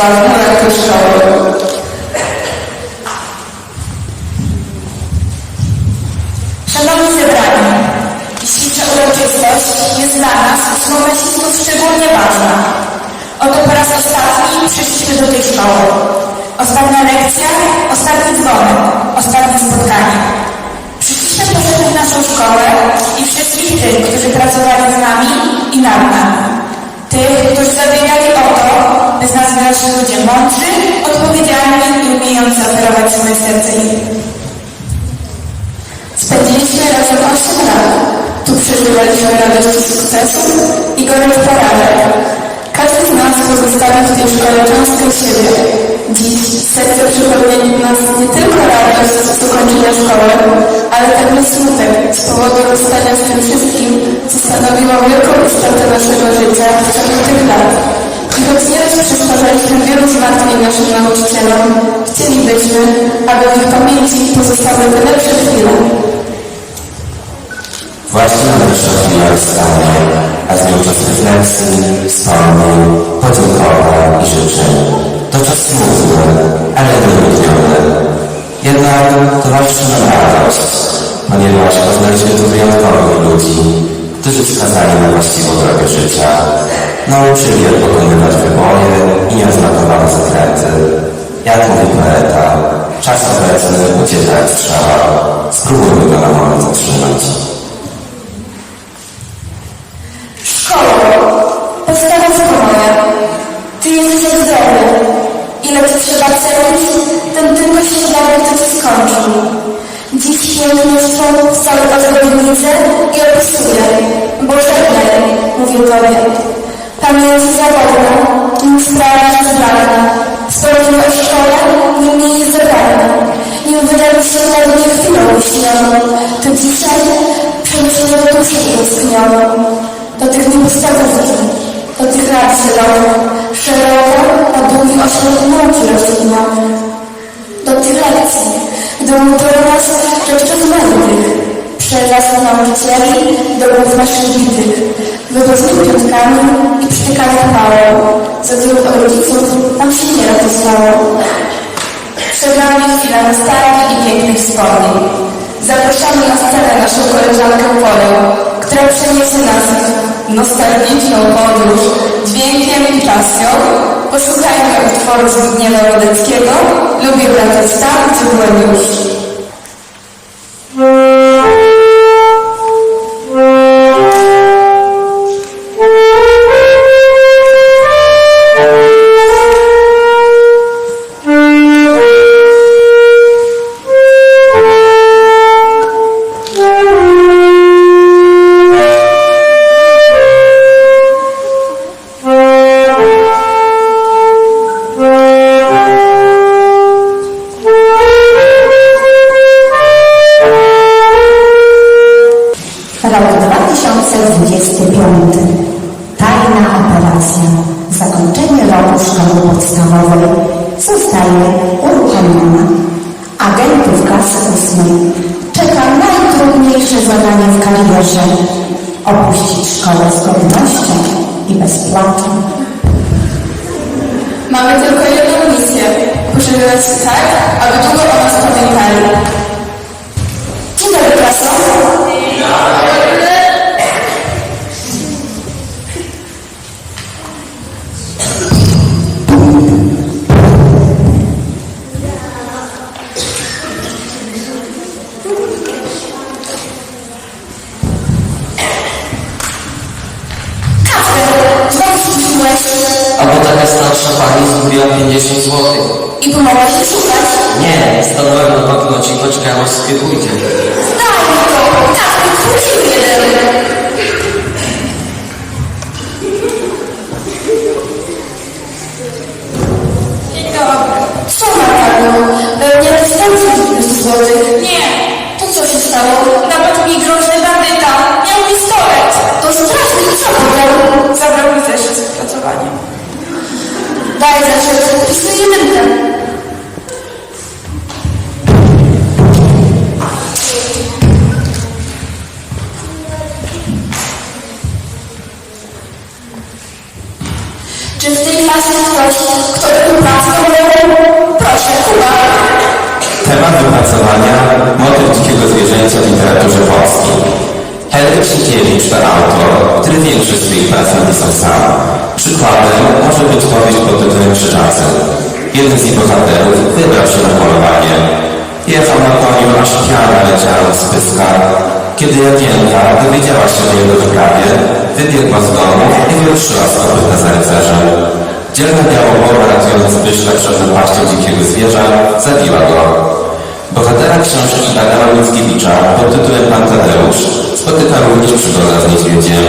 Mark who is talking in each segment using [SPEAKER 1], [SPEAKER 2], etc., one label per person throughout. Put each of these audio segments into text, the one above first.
[SPEAKER 1] świadectwa w
[SPEAKER 2] Dziś serce przypomnieli nas nie tylko radość z ukończenia szkoły, ale także smutek z powodu rozstania z tym wszystkim, co stanowiło wielką istotę naszego życia w ciągu tych lat. Choć nieraz przysparzaliśmy wielu zmartwień naszym nauczycielom, chcielibyśmy, aby w ich pamięci pozostały te lepsze chwile.
[SPEAKER 3] Właśnie najwyższa chwila wstania, a z nią czas refleksji, wspomnień, podziękowań i życzeń. To czas smutny, ale wyróżniony. Jednak towarzyszy nam radość, ponieważ poznaliśmy tu wyjątkowych ludzi, którzy wskazali na właściwą drogę życia, nauczyli jak pokonywać wyboje i nieoznakowane zakręty. Jak mówi poeta, czas obecny ucieka jak strzała, spróbujmy go na moment zatrzymać.
[SPEAKER 2] Głów naszych bitych, wybornymi piątkami i przytykanych pałą, za których od rodziców nam się nie rozesłało. Przed nami chwila nostalgii i pięknych wspomnień. Zapraszamy na scenę naszą koleżankę Polę, która przeniesie nas w nostalgiczną podróż dźwiękiem i pasją. Posłuchajmy utworu Zbigniewa Rodeckiego Lubię wracać tam, gdzie byłem już. Daj zaszczyt
[SPEAKER 1] i swoje jedynkę.
[SPEAKER 2] Czy w tej klasie ktoś, kto wypracował? Proszę, Kuba.
[SPEAKER 3] Temat wypracowania, motyw dzikiego zwierzęcia w literaturze polskiej. Henryk Sienkiewicz to autor, który większość swoich prac napisał sam. Przykładem może być powieść pod tytułem Krzyżacy. Jeden z jej bohaterów wybrał się na polowanie. Jechał na koniu, aż piana leciała z pyska. Kiedy Jagienka dowiedziała się o jego wyprawie, wybiegła z domu i wyruszyła z kopyta za rycerzem. Dzielna białogłowa ratując Zbyszka przed napaścią dzikiego zwierza, zabiła go. Bohatera książki Adama Mickiewicza pod tytułem Pan Tadeusz spotyka również przygoda z niedźwiedziem.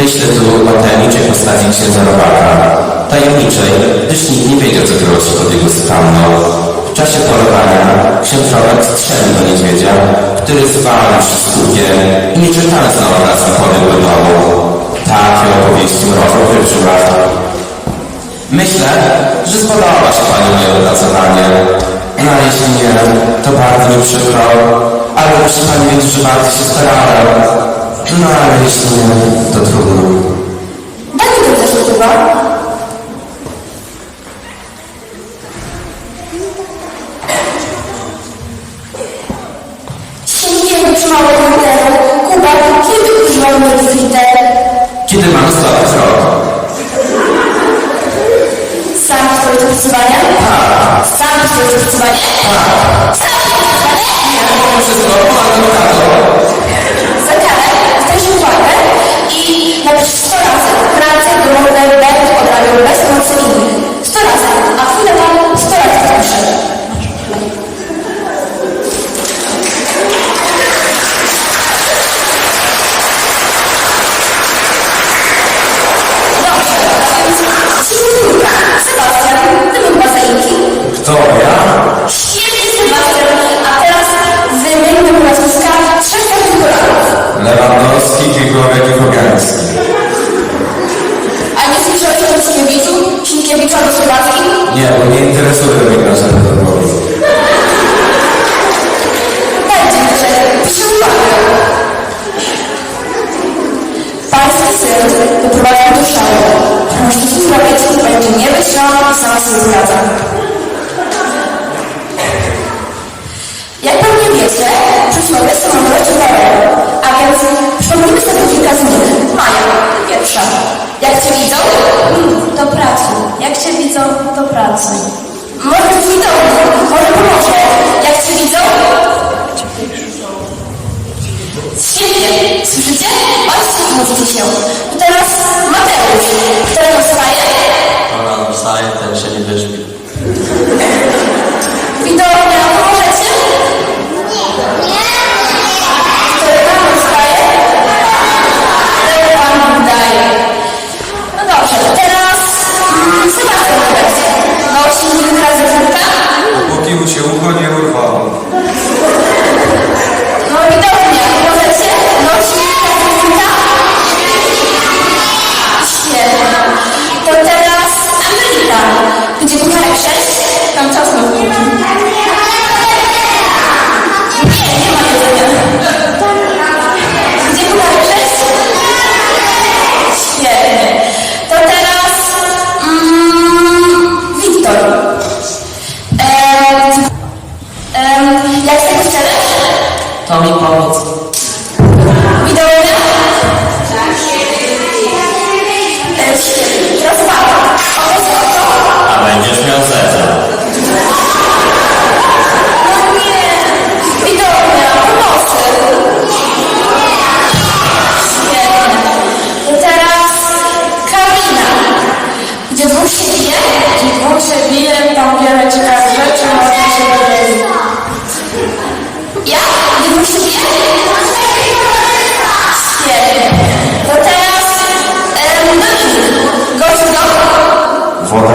[SPEAKER 3] Myślę tu o tajemniczej postaci księdza Robaka. Tajemniczej, gdyż nikt nie wiedział, co kryło się pod jego sutanną. W czasie polowania ksiądz Robak strzelił do niedźwiedzia, który zwalił się z hukiem i nie czekając na obraz pobiegł do domu. Takie opowieści mrożą raz. Myślę, że spodoba się Pani moje opracowanie. No a jeśli nie, to bardzo mi przykro. Pani wiedzieć, że bardzo się starałem. No ale jeśli nie, to trudno.
[SPEAKER 2] Mi to też, Kuba. Sienkiewicz mało bohateru. Kuba, kiedy używamy kwitę?
[SPEAKER 3] Kiedy mam stopić rok?
[SPEAKER 2] Sam twoje dopisywania? Sam twoje dopisywania? Sam twoje
[SPEAKER 3] Wszystko, mam tato.
[SPEAKER 2] Za karę zdajesz uwagę i napisz 100 razy. Prace domowe będę odrabiał bez innych. Słyszycie? Państwo mówicie się. Teraz Mateusz,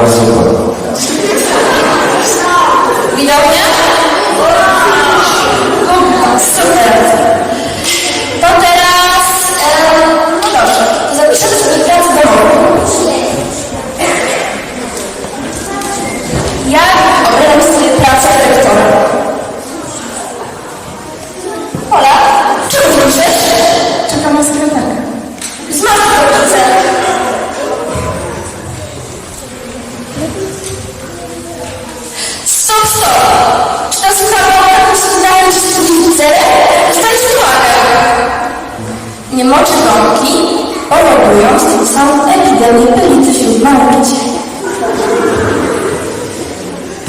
[SPEAKER 2] Pai, Senhor.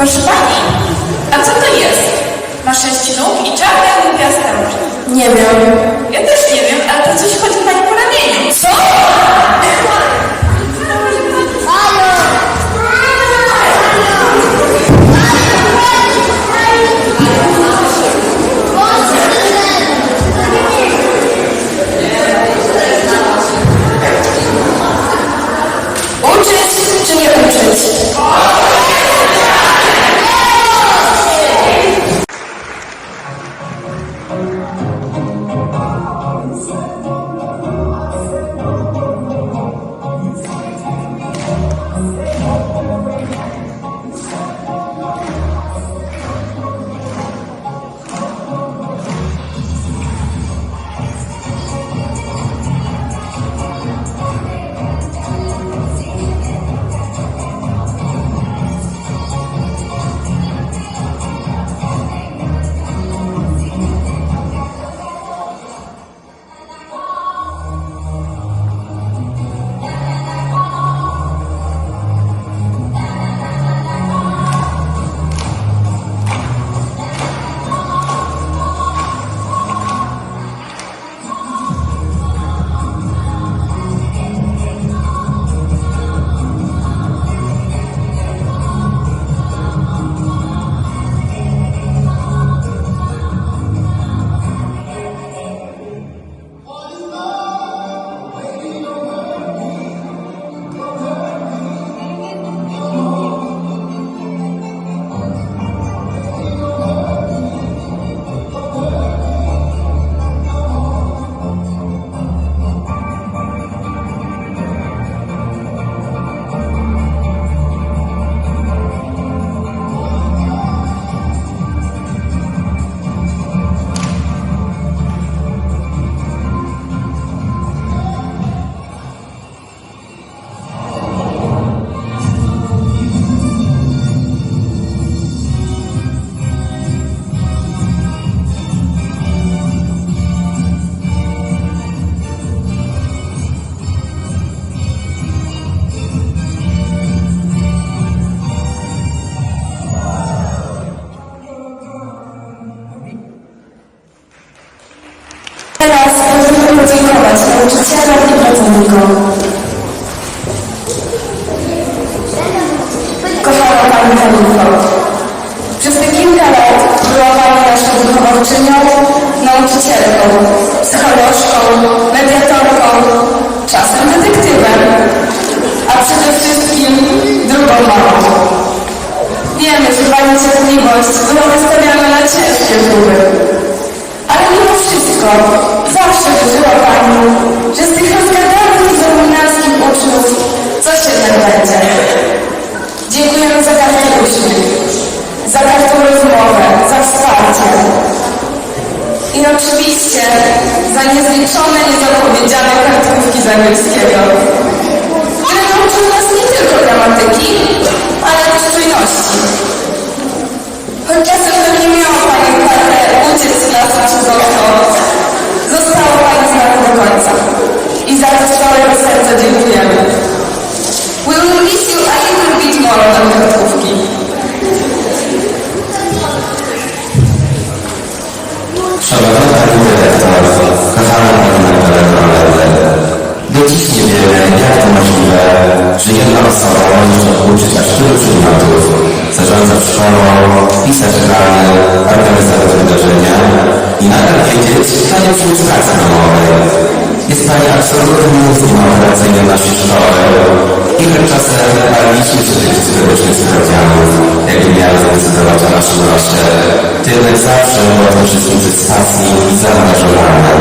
[SPEAKER 4] Proszę pani, a co to jest? Ma sześć nóg i czarne oczy.
[SPEAKER 2] Nie wiem.
[SPEAKER 4] Ja też nie wiem, ale to coś chodzi pani po ramieniu. Co?
[SPEAKER 2] Kartkówki z angielskiego,
[SPEAKER 3] jedna osoba uczyć aż tylu przedmiotów, zarządzać szkołą, pisać plany, organizować wydarzenia i nadal wiedzieć, kto przyjść pracy domowej. Jest Pani absolutnym mózgiem operacyjnym naszej szkoły i tymczasem baliśmy się tych historycznych sprawdzianów, jakby miały zdecydować o naszym losie. Ty jednak zawsze była tym wszystkim przez pasji i zaangażowana.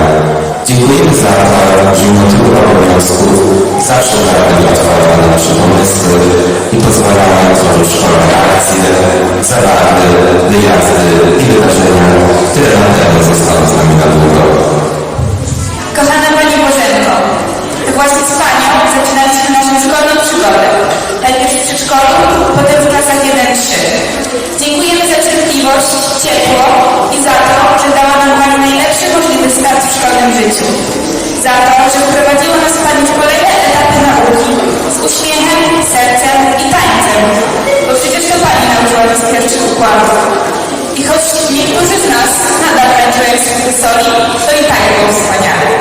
[SPEAKER 3] Dziękujemy za to, że mimo tylu obowiązków zawsze była Pani otwarta na nasze pomysły i pozwalała nam tworzyć w szkole akcje, zabawy, wyjazdy i wydarzenia, które na pewno zostaną z nami na długo.
[SPEAKER 2] Kochana Pani Bożenko, to właśnie z Panią zaczynaliśmy naszą szkolną przygodę. Najpierw w w klasach 1-3. Dziękujemy za cierpliwość, ciepło i za to, że dała nam Pani najlepszy możliwy start w szkolnym życiu. Za to, że wprowadziła
[SPEAKER 1] Prowadziła nas Pani w kolejne etapy nauki z uśmiechem, sercem i tańcem, bo przecież to Pani nauczyła nas pierwszych układów. I choć niektórzy z nas nadal tańczą jak profesori, to i tak było wspaniale.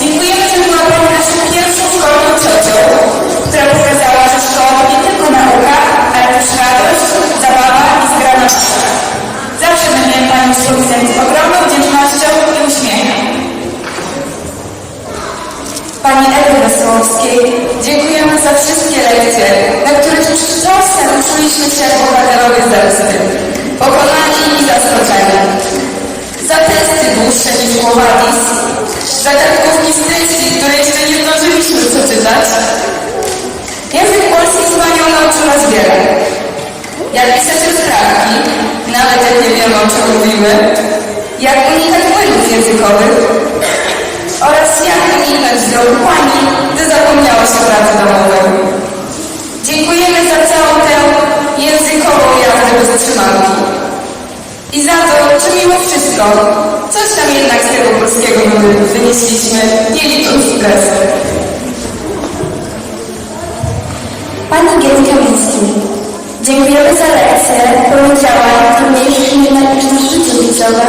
[SPEAKER 1] Dziękujemy, że była Pani naszą pierwszą szkolną ciocią, która pokazała, ale radość, zabawa i zgrana Zawsze będziemy Pani wspominać z ogromną wdzięcznością i uśmiechem.
[SPEAKER 2] Pani Ewy Wesołowskiej, dziękujemy za wszystkie lekcje, na których czasem czuliśmy się bohaterowie zemsty, pokonani i zaskoczeni. Za testy dłuższe niż Łowadis, za kartkówki z treści, które jeszcze nie zdążyliśmy przeczytać. Język polski z Panią nauczył nas wiele. Jak pisać sprawki, nawet jak nie wiemy o czym mówimy, jak unikać błędów językowych, oraz jak uniknąć wzroku Pani, gdy zapomniała się pracy domowej. Dziękujemy za całą tę językową jazdę bez trzymanki. I za to, że mimo wszystko, coś tam jednak z tego polskiego wy- wynieśliśmy, nie licząc stresu.
[SPEAKER 5] Pani Giedy Kamiński, dziękujemy za lekcję, pełną działań, trudniejszych niż nasze życie życiowe,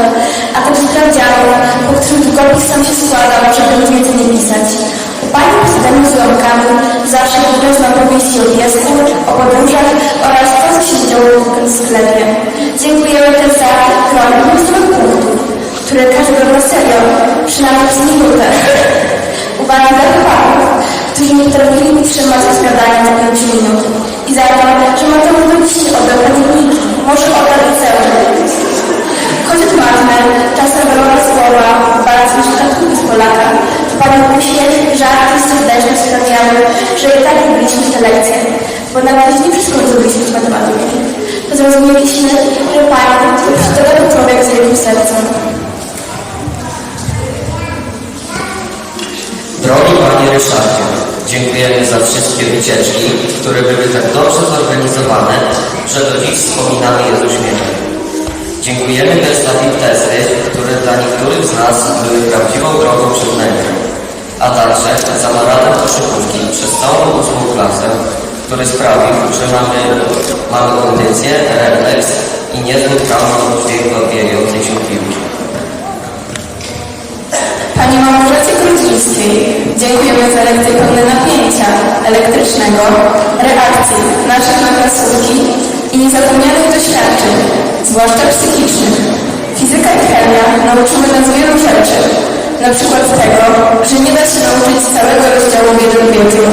[SPEAKER 5] a także sprawdzianu, po którym długopis sam się składał, żeby nic więcej nie pisać. U Pani prezydentów z łamkami zawsze wybrać na powieści o piesku, o podróżach oraz to, co się działo w sklepie. Dziękujemy też za krok miejscowych punktów, które każdy serio, przynajmniej przez minutę. Uwagi dla chłopaków, którzy nie potrafili wytrzymać rozgadania na 5 minut. I za to, że Mateusz oddał podzielniki, może oddał liceum. Choć matmy, czasem wyrobione słowa, bardzo niż tatków z Polaka, Pani uśmiech, żarty i serdeczność sprawiały, że i tak lubiliśmy te lekcje, bo nawet nie wszystko zrobiliśmy z matematyki, to zrozumieliśmy, że Pani to przydrogowy człowiek z wielkim sercem.
[SPEAKER 6] Drogi Panie Ryszardzie, dziękujemy za wszystkie wycieczki, które były tak dobrze zorganizowane, że do dziś wspominamy je z uśmiechem. Dziękujemy też za testy, które dla niektórych z nas były prawdziwą drogą przed męką, a także za maraton koszykówki przez całą ósmą klasę, który sprawił, że mamy, mamy kondycję, refleks i prawo dźwięk odbijającej się piłki.
[SPEAKER 2] Pani Małgorzacie Dziękujemy za lekcje pełne napięcia elektrycznego, reakcji naszych na klasówki i niezapomnianych doświadczeń, zwłaszcza psychicznych. Fizyka i chemia nauczyły nas wielu rzeczy, na przykład tego, że nie da się nauczyć całego rozdziału w jednym wieczu,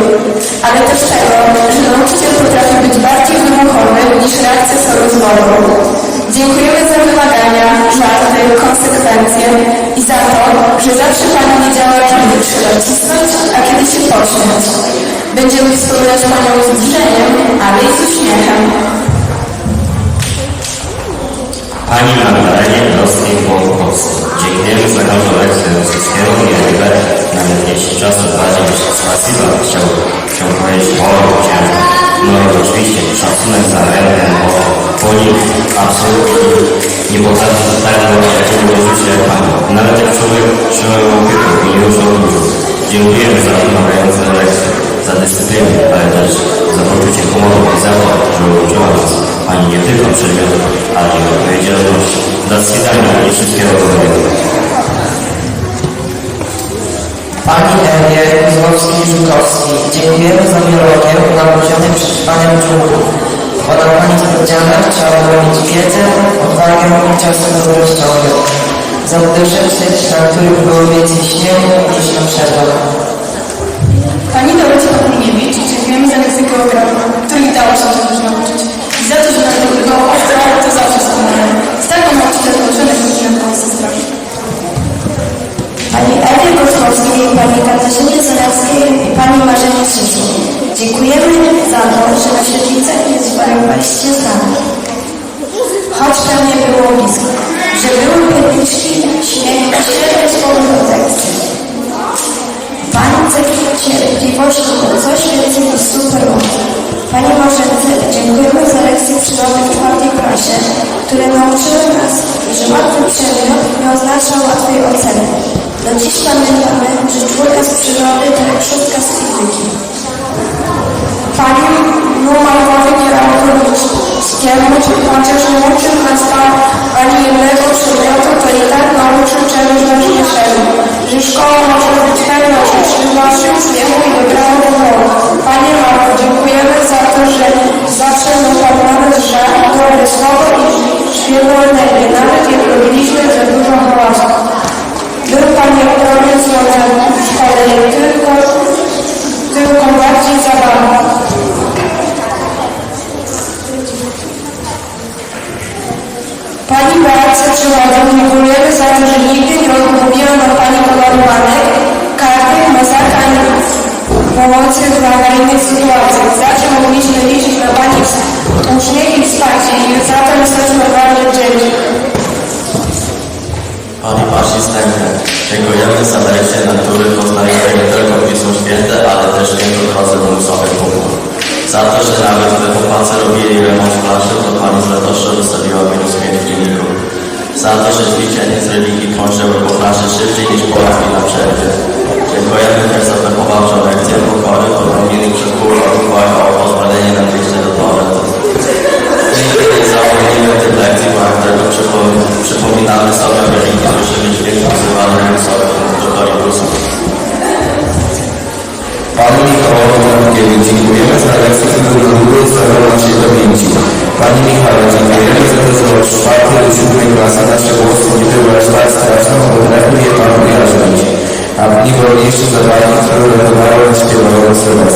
[SPEAKER 2] ale też tego, że nauczyciel potrafi być bardziej wybuchowy niż reakcja sorozwolą. Dziękujemy za wymagania, żarty, konsekwencje i za to, że zawsze Pani wiedziała, kiedy trzeba cisnąć, a kiedy się pośmiać. Będziemy wspominać Panią z drżeniem, ale i z uśmiechem.
[SPEAKER 7] Pani Magdalenie Brostej Błąkowskiej. Dziękujemy za każdą lekcję rosyjskiego i Ewe, nawet jeśli czasem bardziej niż spasiba chciał, chciał powiedzieć o ciężko. No i oczywiście szacunek za rękę, bo po nich absolutnie nie potrafi tak takiego życia jak Pani. Nawet jak człowiek trzymał opiekę i nie uczył dużo. Dziękujemy za wymagające lekcje, za dyscyplinę, ale też za poczucie humoru i za to, że uczyła nas Pani nie tylko przedmiotów, ale i odpowiedzialności za zjadanie i wszystkiego dobrego.
[SPEAKER 8] Pani Ewie Kozłowskiej-Żukowskiej, dziękujemy za biologię na poziomie przetrwania dżungli. Podał Pani sprawdziane, chciałabym mieć wiedzę, odwagę i czasem dobrościowy. Za gdyszeczek, na których było więcej śmiechu niż na przerwach.
[SPEAKER 2] Pani Dorocie Pakulniewicz, dziękujemy za lekcję geografii,
[SPEAKER 5] Pani Katarzynie Zalewskiej i Pani Marzenie Krzyżu. Dziękujemy za to, że na świetlicach nie zwariowaliście z nami. Że
[SPEAKER 9] ćwiczenie z religii kończyły po plaży szybciej niż Polaki na przerwie. Dziękujemy też za wychowawczą lekcję pokory, podrobili przed pół roku walkę o pozwolenie na wyjście do toalety. Nigdy nie zapomnimy tych lekcji, bo jak tego przypo- przypominamy sobie religii, słyszymy dźwięk wzywany sobie do korpusu.
[SPEAKER 10] Panu Michałowi Markiewicz dziękujemy za lekcję, którą długo zostawiał naszej pamięci. Panie Michale, dziękujemy za to, że od czwartej do siódmej klasy nasze głosy nie były aż tak straszne, bo potrafił je Pan ujarzmić. A w nim wolniejsze zabawki, które śpiewały słowa.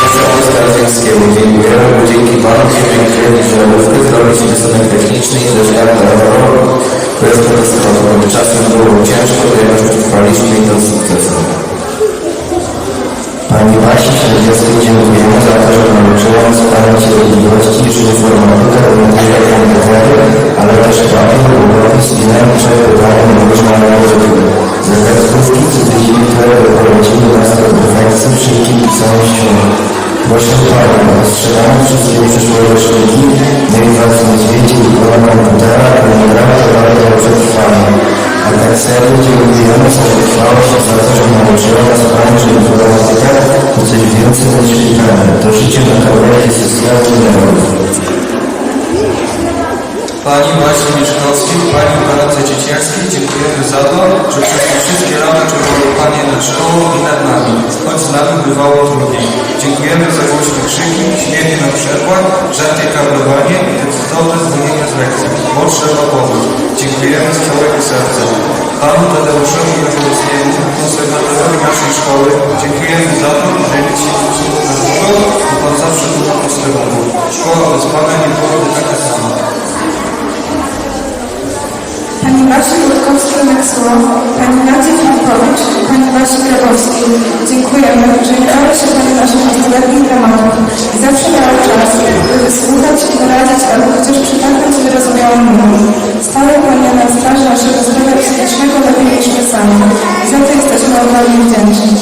[SPEAKER 10] Wesoły Starzyńskiemu dziękujemy, bo dzięki Panu wiemy, że żarówkę zrobić rysunek techniczny i też jak na to jest katastrofą. Czasem było ciężko, to jednak przetrwaliśmy i to sukcesem. Pani Basi Śledzieckiej dziękujemy za to, że nauczyła nas pamięci religijności i informatykę orientuje komputery, ale też papier, długopis i najlepsze pytania można nauczyć. Ze tekstówki cytyzmy, które doprowadziły nas do perfekcji przy pisaniu ściąg. Proszę Pani, dostrzegamy wszystkie przyszłe roczniki, Was nie zwiedzi ikona komputera, programu, które dobrze trwają. A tak serio dziękujemy za wytrwałość i za to, że nauczyła nas Pani, że informatyka to coś więcej niż pytanie. To życie na kawałek systemu nerwów.
[SPEAKER 11] Pani Masie Mieszkowskiej, Pani Baradze Dzieciarskiej dziękujemy za to, że przez te wszystkie lata czuwały Panie nad szkołą i nad nami, nami bywało trudniej. Dziękujemy za głośne krzyki, śmiechy na przerwach, żarty kablowanie i decyzowne zwolnienie z lekcji, bo trzeba pomóc. Dziękujemy z całego serca. Panu Tadeuszowi Jankowskiemu, konserwatorowi naszej szkoły, dziękujemy za to, że nic się nie na długo, bo Pan zawsze był posterunku. Szkoła bez Pana nie byłaby taka sama.
[SPEAKER 12] Pani Basi Rutkowskiej-Maxuła, Pani Nadzie Filipowicz, Pani Basi Grabowskiej. Dziękujemy, że dała się Pani naszych nastoletnich dramatów zawsze miała czas, by wysłuchać i doradzić, albo chociaż przytaknąć wyrozumiałą mową. Stale Pani na straży naszego zdrowia psychicznego lepiej niż my sami. Za to jesteśmy ogromnie wdzięczni.